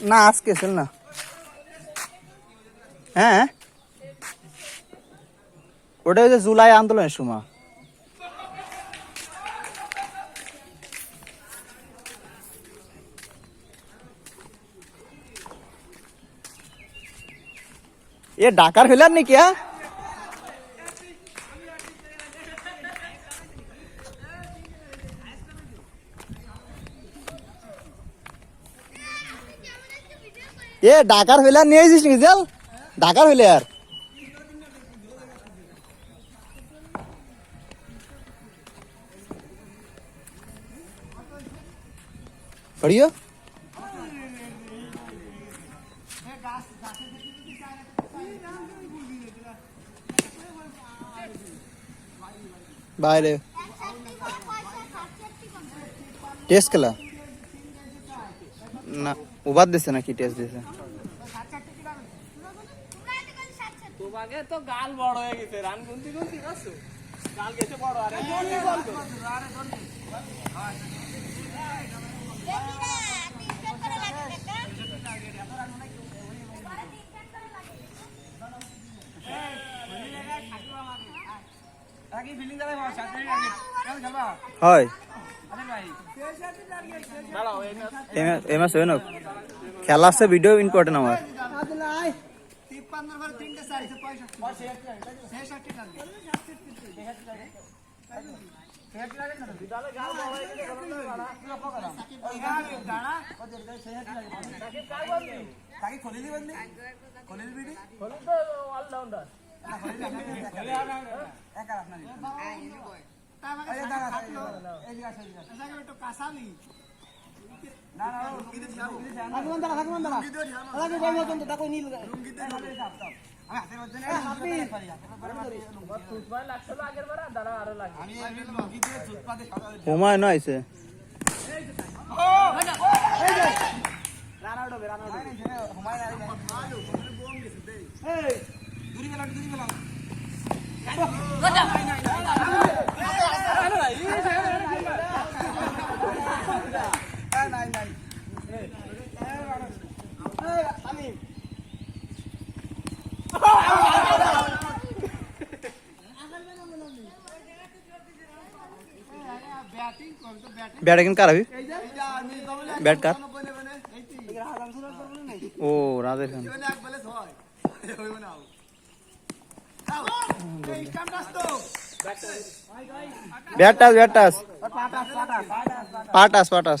না আজকে চল না হ্যাঁ ওটা হচ্ছে জুলাই আন্দোলনের সময় এ ডাকার হইলার নাকি হ্যাঁ এ ডাকার হইলে আর নিয়ে আসিস নাকি জেল? ডাকার হইলে আর। পড়িও বাইরে। টেস্ট খেলা? না। উবাদ দিছে নাকি টেস্ট দিছে তোমাকে তো গাল বড় হয়ে গেছে রান গুনতি গুনতি করছ গাল গেছে বড় আরে বল তো হয় আরে হয় খেলা আছে ভিডিও ইম্পর্টেন্ট আমার। হলি আরও লাগে। হুমায়ুন আইছে ব্যাট এখন কার হবি ব্যাট কার ও রাজের খান ব্যাট টাস ব্যাট টাস পাটাস পাটাস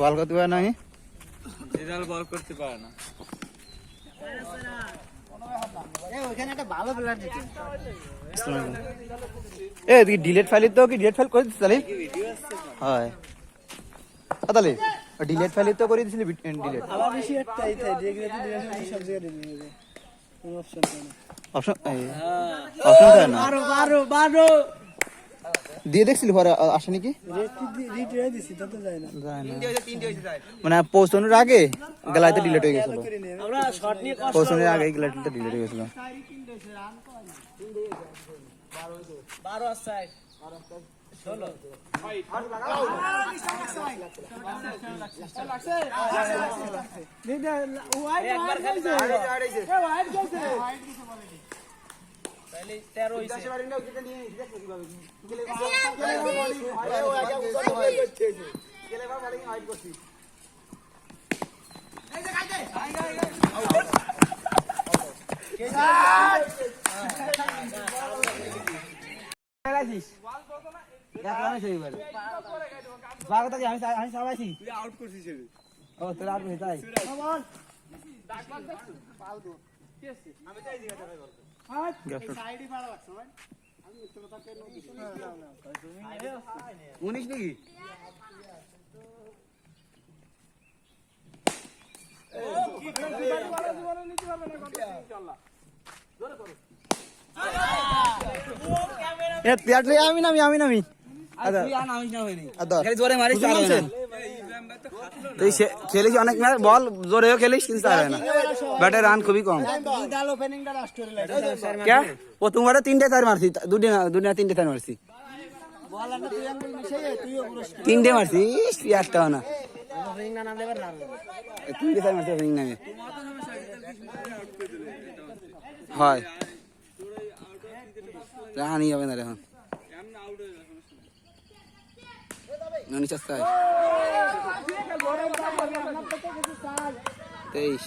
বল করতে পারে না বল করতে পারে না। এ তুই ডিলেট ফাইল তো কি? ডিলেট ফাইল করে দিছিস তাহলে? হয়। তাহলে ডিলেট ফাইল তো করে দিছিলি ডিলেট আবার বেশি একটা এই তাই যেগুলো সব জায়গায় দিয়ে অপশন অপশন অপশন থাকে না? বারো বারো বারো। দিয়ে দেখছিলি পরে, আ- আসে নাকি? রে দিছি তা তো যায় না। যায় না। মানে পৌঁছানোর আগে গেলাইতে ডিলেট হয়ে গেছিল। পৌঁছানোর আগে গেলাইতে ডিলেট হয়ে গেছিল। আসাই তেরো তুই আউট করছিস ও তোর আর তাই? ডাকলাম দেখছ পাও দো কি আছে সাইডই পাড়া লাগছে ভাই আমি মিথ্যে উনিশ নাকি? আমি নামি আমি নামি। জোরে মারিস বুঝতে আর হয় না। পারছেন? তুই খেলিস অনেক ম্যাচ, বল, জোরেও খেলিস, কিন্তু আর হয় না। ব্যাটে রান খুবই কম। কে? প্রথমবারে তিনটে চার মারছি দুটি না দুটি না তিনটে চার মারছি। তিনটে মারছি তুই একটা না। হয়। রানই হবে না এখন। ননি চেষ্টা তেইশ।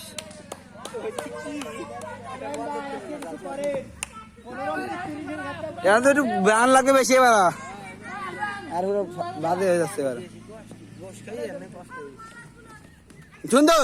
এখন তো একটু রান লাগবে বেশি এবার। আর পুরো বাদে হয়ে যাচ্ছে এবার। সুন্দর।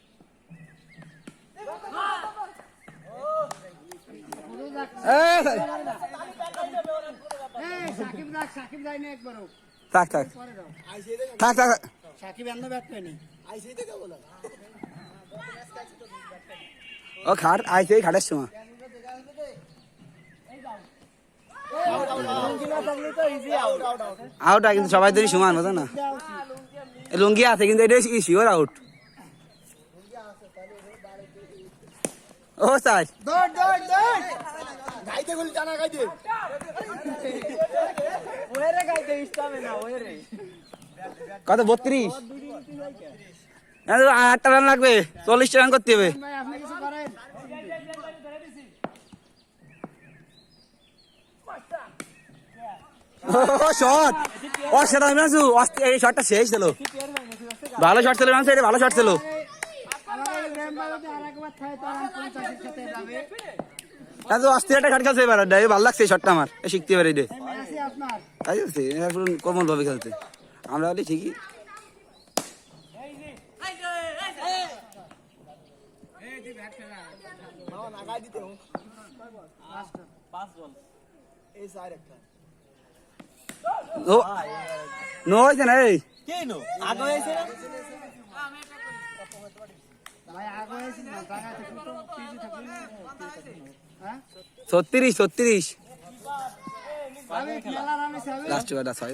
থাক থাক থাক থাক ও খাট এই খাটের সময় আউট কিন্তু সবাই ধরি সমান বুঝো না লুঙ্গি আছে কিন্তু এটা শিওর আউট ও দৌড়। গাইতে গুলি জানা গাইতে। ওরে গাইতে ইস্তাবে না ওরে কত বত্রিশ? আটটা রান লাগবে চল্লিশটা রান করতে হবে। ভাই আপনি কিছু করেন ও শট এই শটটা শেষ ছিল ভালো শট ছিল সাইডে ভালো শট ছিল। তো অস্থির একটা খাট খেলছে এবার। ডাই ভালো লাগছে শটটা আমার। শিখতে পারি রে আসি তাই এখন কমল ভাবে খেলতে আমরা বলি ঠিকই। নো হয়েছে না এই। ভাই আগে হয়েছিল না? থাকবে না ছত্রিশ ছত্রিশ। লাস্ট ছয়